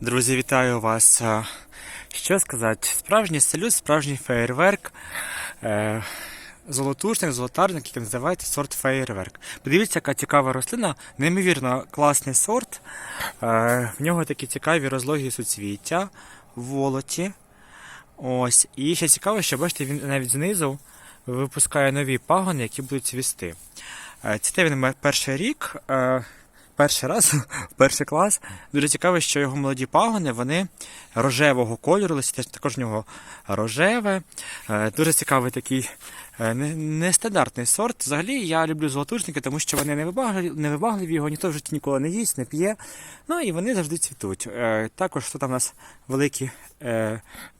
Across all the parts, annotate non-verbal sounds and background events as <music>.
Друзі, вітаю вас. Е, Що сказати? Справжній салют, справжній феєрверк. Е, Золотушник, золотарник, як називається, сорт феєрверк. Подивіться, яка цікава рослина, неймовірно класний сорт. Е, В нього такі цікаві розлогі суцвіття, волоті. Ось. І ще цікаво, що бачите, він навіть знизу випускає нові пагони, які будуть цвісти. Цвіте він перший рік, перший раз, <laughs> перший клас. Дуже цікаво, що його молоді пагони вони рожевого кольору, також в нього рожеве. Е, Дуже цікавий такий е, нестандартний сорт. Взагалі я люблю золотушники, тому що вони невибагливі, невибагливі, його ніхто в житті ніколи не їсть, не п'є. Ну і вони завжди цвітуть. Е, Також тут у нас великі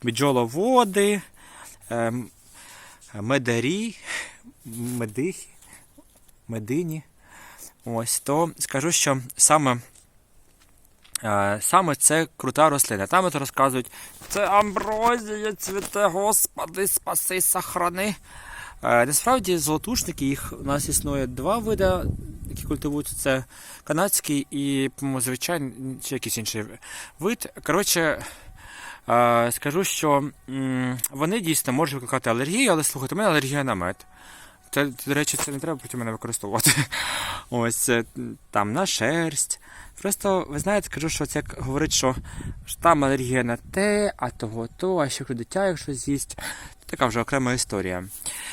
бджоловоди, медарі, медихи, медині. Ось, то скажу, що саме, е, саме це крута рослина. Там от розказують, це амброзія, цвіте, господи, спаси, сохрани. Е, Насправді золотушники, їх у нас існує два види, які культивуються. Це канадський і, звичайний, чи якийсь інший вид. Коротше, е, скажу, що вони дійсно можуть викликати алергію, але слухайте, у мене алергія на мед. Це, до речі, це не треба проти мене використовувати. <laughs> Ось це там на шерсть. Просто ви знаєте, скажу, що це як говорить, що там алергія на те, а того то, а ще дитя, якщо з'їсть. Така вже окрема історія.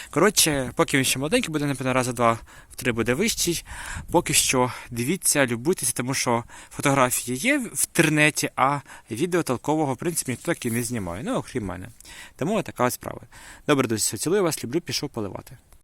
Коротше, поки він ще молоденький, буде, напевно, раза два в три буде вищий. Поки що дивіться, любуйтеся, тому що фотографії є в інтернеті, а відео толкового, в принципі, ніхто так і не знімає. Ну, окрім мене. Тому така справа. Добре, друзі, цілую вас, люблю, пішов поливати.